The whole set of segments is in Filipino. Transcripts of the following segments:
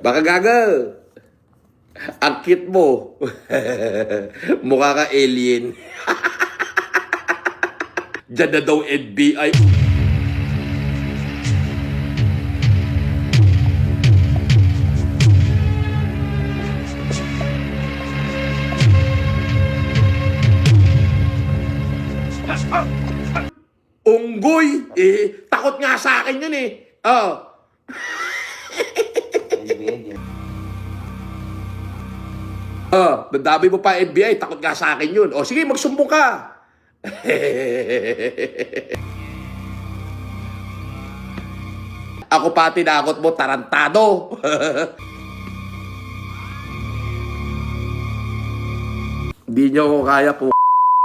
Baka gagal. Ang cute mo. Mukha ka alien. Diyan na daw NBI. Unggoy! Eh, takot nga sa akin yun eh. Oh. Oh, nadami mo pa FBI, takot nga sa akin yun. O sige, magsumbong ka. Ako pa tinakot mo, tarantado. Hindi nyo ako kaya po.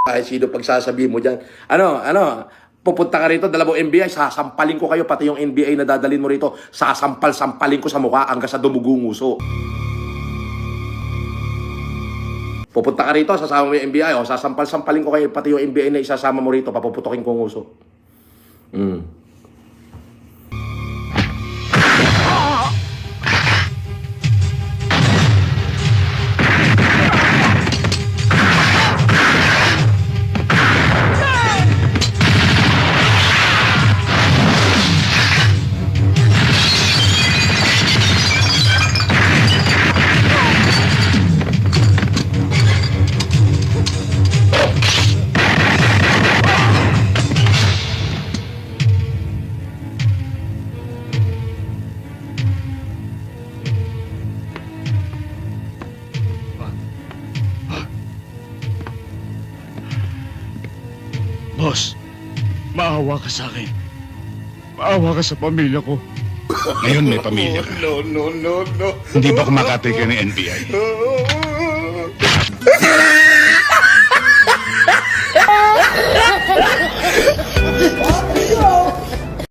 Kahit sino pagsasabi mo dyan. Ano, ano, pupunta ka rito, dala mo NBI, sasampalin ko kayo, pati yung NBI na dadalin mo rito, sasampal-sampalin ko sa mukha hanggang sa dumugunguso. Pupunta ka rito, sasama mo yung NBI, o sasampal-sampalin ko kayo, pati yung NBI na isasama mo rito, papuputokin ko ang uso. Mm. Boss, maawa ka sa akin. Maawa ka sa pamilya ko. Ngayon may pamilya ka. No, no, no, no. Hindi ba kumakatay ka ng NBI?